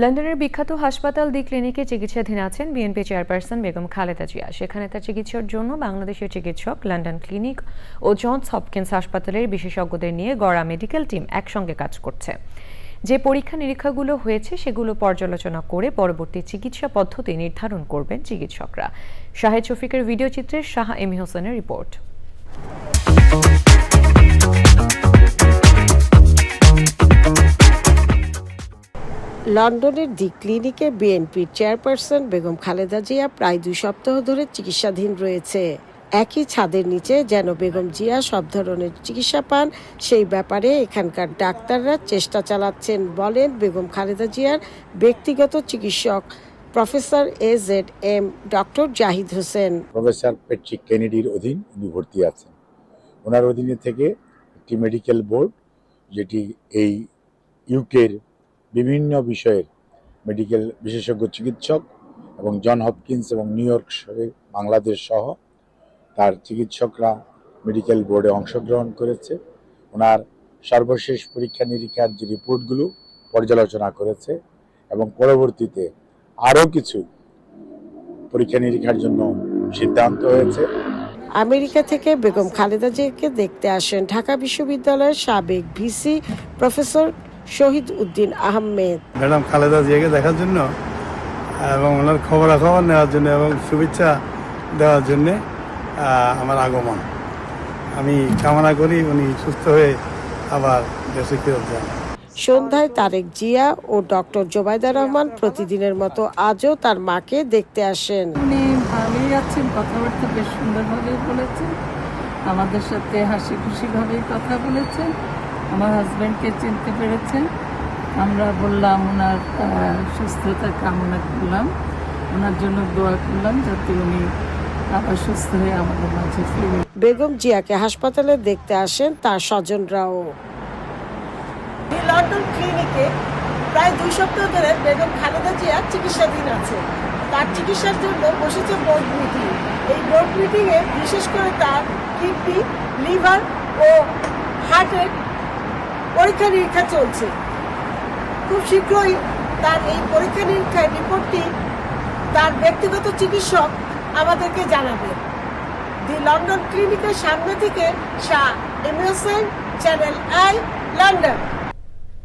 লন্ডনের বিখ্যাত হাসপাতাল দি ক্লিনিকে চিকিৎসাধীন আছেন বিএনপি চেয়ারপারসন বেগম খালেদা জিয়া। সেখানে তার চিকিৎসার জন্য বাংলাদেশের চিকিৎসক, লন্ডন ক্লিনিক ও জনস হপকিন্স হাসপাতালের বিশেষজ্ঞদের নিয়ে গড়া মেডিকেল টিম একসঙ্গে কাজ করছে। যে পরীক্ষা নিরীক্ষাগুলো হয়েছে, সেগুলো পর্যালোচনা করে পরবর্তী চিকিৎসা পদ্ধতি নির্ধারণ করবেন চিকিৎসকরা। শাহেদ শফিকের ভিডিও চিত্রে শাহ এমি হোসেনের রিপোর্ট। লন্ডনের দি ক্লিনিকে বিএনপির চেয়ারপারসন বেগম খালেদা জিয়া প্রায় দুই সপ্তাহ ধরে চিকিৎসাধীন রয়েছে। একই ছাদের নিচে যেন বেগম জিয়া সব ধরনের চিকিৎসা পান, সেই ব্যাপারে এখানকার ডাক্তাররা চেষ্টা চালাচ্ছেন বলেন বেগম খালেদা জিয়ার ব্যক্তিগত চিকিৎসক professor A Z M doctor Zahid Hossain. Professor Patrick কেনেডির অধীন উনি ভর্তি আছেন। ওনার অধীনে থেকে একটি মেডিকেল বোর্ড, যেটি এই ইউকের বিভিন্ন বিষয়ের মেডিকেল বিশেষজ্ঞ চিকিৎসক এবং জন হপকিন্স এবং নিউ ইয়র্ক বাংলাদেশ সহ তার চিকিৎসকরা মেডিকেল বোর্ডে অংশগ্রহণ করেছে। ওনার সর্বশেষ পরীক্ষা নিরীক্ষার যে রিপোর্টগুলো পর্যালোচনা করেছে এবং পরবর্তীতে আরও কিছু পরীক্ষা নিরীক্ষার জন্য সিদ্ধান্ত হয়েছে। আমেরিকা থেকে বেগম খালেদা জিয়াকে দেখতে আসেন ঢাকা বিশ্ববিদ্যালয়ের সাবেক VC professor Shahid Uddin Ahmed. Madam Khaleda জিয়াকে দেখার জন্য এবং ওনার খবরাখবর নেওয়ার জন্য এবং শুভেচ্ছা দেওয়ার জন্য আমার আগমন। আমি কামনা করি উনি সুস্থ হয়ে আবার দেশে ফেরত যান। সন্ধ্যায় তারেক জিয়া ও ডক্টর জোবাইদা রহমান প্রতিদিনের মতো আজও তার মাকে দেখতে আসেন। উনি ভালোই আছেন কথাবার্তা বেশ সুন্দরভাবেই বলেছেন আমাদের সাথে হাসি খুশিভাবেই কথা বলেছেন। আমার হাজব্যান্ডকে চিনতে পেরেছেন। আমরা বললাম ওনার সুস্থতা কামনা করলাম। ওনার জন্য দোয়া করলাম যাতে উনি আবার সুস্থ হয়ে আমাদের মাঝে ফিরে বেগম জিয়াকে হাসপাতালে দেখতে আসেন তার স্বজনরাও। লন্ডন ক্লিনিকে প্রায় দুই সপ্তাহ ধরে বেগম খালেদা জিয়া চিকিৎসাধীন আছে। তার চিকিৎসার জন্য বসেছে বোর্ড মিটিং। এই বোর্ড মিটিংয়ে বিশেষ করে তার কিডনি লিভার ও হার্টের পরীক্ষা নিরীক্ষা চলছে। খুব শীঘ্রই তার এই পরীক্ষা নিরীক্ষার রিপোর্টটি তার ব্যক্তিগত চিকিৎসক আমাদেরকে জানাবে। দি লন্ডন ক্লিনিকের সামনে থেকে Shah MSN channel I, London.